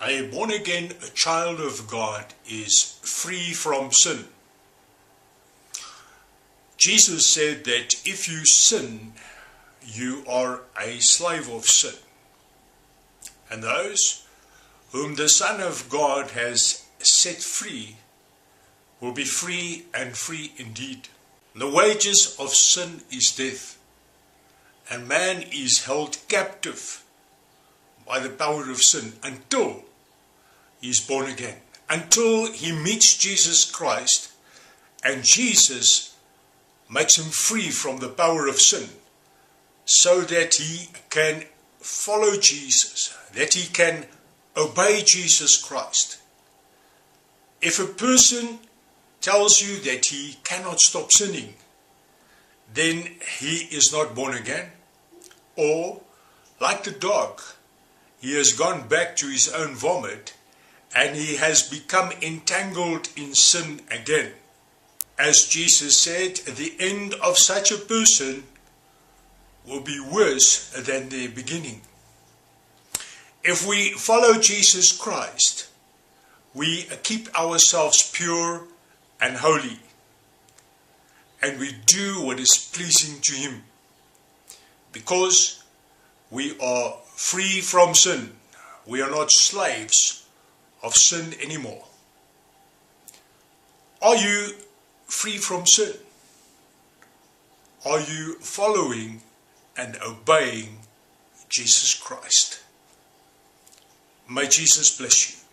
A born again child of God is free from sin. Jesus said that if you sin, you are a slave of sin. And those whom the Son of God has set free will be free and free indeed. The wages of sin is death, and man is held captive by the power of sin until he is born again, until he meets Jesus Christ and Jesus makes him free from the power of sin so that he can follow Jesus, that he can obey Jesus Christ. If a person tells you that he cannot stop sinning, then he is not born again. Or, like the dog, he has gone back to his own vomit and he has become entangled in sin again. As Jesus said, the end of such a person will be worse than the beginning. If we follow Jesus Christ, we keep ourselves pure and holy, and we do what is pleasing to Him because we are free from sin. We are not slaves of sin anymore. Are you free from sin? Are you following and obeying Jesus Christ? May Jesus bless you.